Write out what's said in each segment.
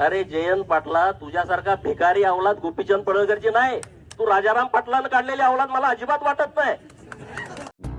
अरे जयंत पाटला तुझ्यासारखा भिकारी अवलाद गोपीचंद पडळकरची नाही. तू राजाराम पाटलानं काढलेली अवलाद मला अजिबात वाटत नाही.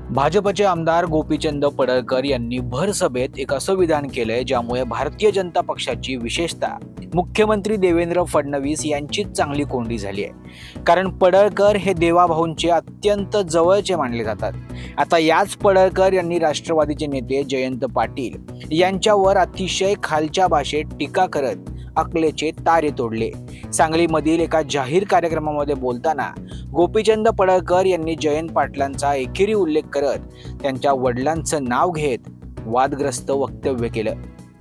भाजपचे आमदार गोपीचंद पडळकर यांनी भर सभेत एक असं विधान केलंय ज्यामुळे भारतीय जनता पक्षाची विशेषतः मुख्यमंत्री देवेंद्र फडणवीस यांचीच चांगली कोंडी झाली आहे कारण पडळकर हे देवाभाऊंचे अत्यंत जवळचे मानले जातात. आता याच पडळकर यांनी राष्ट्रवादीचे नेते जयंत पाटील यांच्यावर अतिशय खालच्या भाषेत टीका करत अकलेचे तारे तोडले. सांगलीमधील एका जाहीर कार्यक्रमामध्ये बोलताना गोपीचंद पडळकर यांनी जयंत पाटलांचा एकेरी उल्लेख करत त्यांच्या वडिलांचं नाव घेत वादग्रस्त वक्तव्य केलं.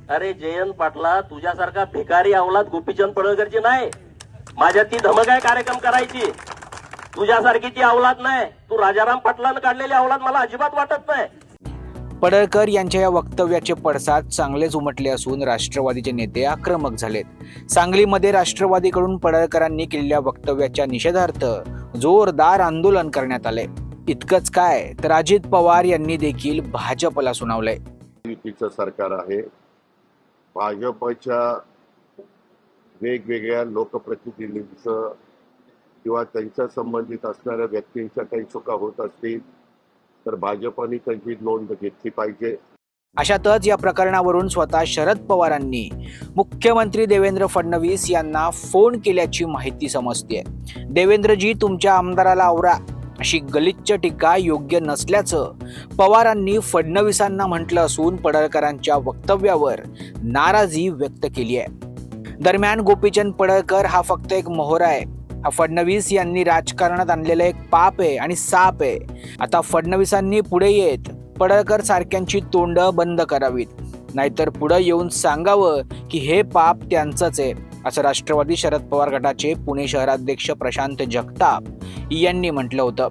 अरे जयंत पाटला तुझ्यासारखा भिकारी अवलाद गोपीचंद पडळकरची नाही. माझ्या ती धमक आहे कार्यक्रम करायची. तुझ्यासारखी ती अवलाद नाही. तू राजाराम पाटलानं काढलेली अवलाद मला अजिबात वाटत नाही. पडळकर यांच्या या वक्तव्याचे पडसाद चांगलेच उमटले असून राष्ट्रवादीचे नेते आक्रमक झालेत. सांगलीमध्ये राष्ट्रवादीकडून पडळकरांनी केलेल्या वक्तव्याच्या निषेधार्थ जोरदार आंदोलन करण्यात आले इतकंच काय तर अजित पवार यांनी देखील भाजपला सुनावलंय. युतीचं सरकार आहे. भाजपच्या वेगवेगळ्या लोकप्रतिनिधींचं किंवा त्यांच्या संबंधित असणाऱ्या व्यक्तींच्या काही चुका होत असतील तर भाजपने त्यांची नोंद घेतली पाहिजे. अशातच या प्रकरणावरून स्वतः शरद पवारांनी मुख्यमंत्री देवेंद्र फडणवीस यांना फोन केल्याची माहिती समजते देवेंद्रजी तुमच्या आमदाराला आवरा. अशी गलिच्छ टीका योग्य नसल्याचं पवारांनी फडणवीसांना म्हटलं असून पडळकरांच्या वक्तव्यावर नाराजी व्यक्त केली आहे दरम्यान गोपीचंद पडळकर हा फक्त एक मोहरा आहे. फडणवीस यांनी राजकारणात आणलेलं एक पाप आहे आणि साप आहे. आता फडणवीसांनी पुढे येत पडळकर सारख्यांची तोंड बंद करावीत. नाहीतर पुढे येऊन सांगावं की हे पाप त्यांचंच आहे असं राष्ट्रवादी शरद पवार गटाचे पुणे शहराध्यक्ष प्रशांत जगताप यांनी म्हटलं होतं.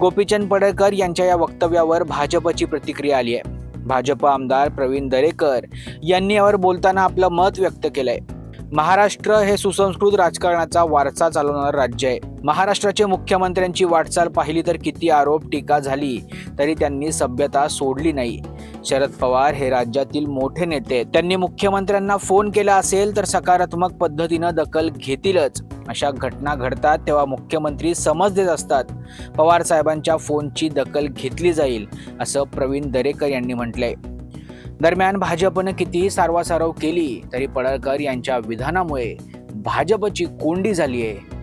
गोपीचंद पडळकर यांच्या या वक्तव्यावर भाजपची प्रतिक्रिया आली आहे. भाजप आमदार प्रवीण दरेकर यांनी यावर बोलताना आपलं मत व्यक्त केलंय. महाराष्ट्र हे सुसंस्कृत राजकारणाचा वारसा चालवणारं राज्य आहे. महाराष्ट्राचे मुख्यमंत्र्यांची वाटचाल पाहिली तर किती आरोप टीका झाली तरी त्यांनी सभ्यता सोडली नाही. शरद पवार हे राज्यातील मोठे नेते त्यांनी मुख्यमंत्र्यांना फोन केला असेल तर सकारात्मक पद्धतीनं दखल घेतीलच. अशा घटना घडतात तेव्हा मुख्यमंत्री समज देत असतात. पवार साहेबांच्या फोनची दखल घेतली जाईल असं प्रवीण दरेकर यांनी म्हटलंय. दरम्यान भाजपनं कितीही सारवासारव केली तरी पडळकर यांच्या विधानामुळे भाजपची कोंडी झाली आहे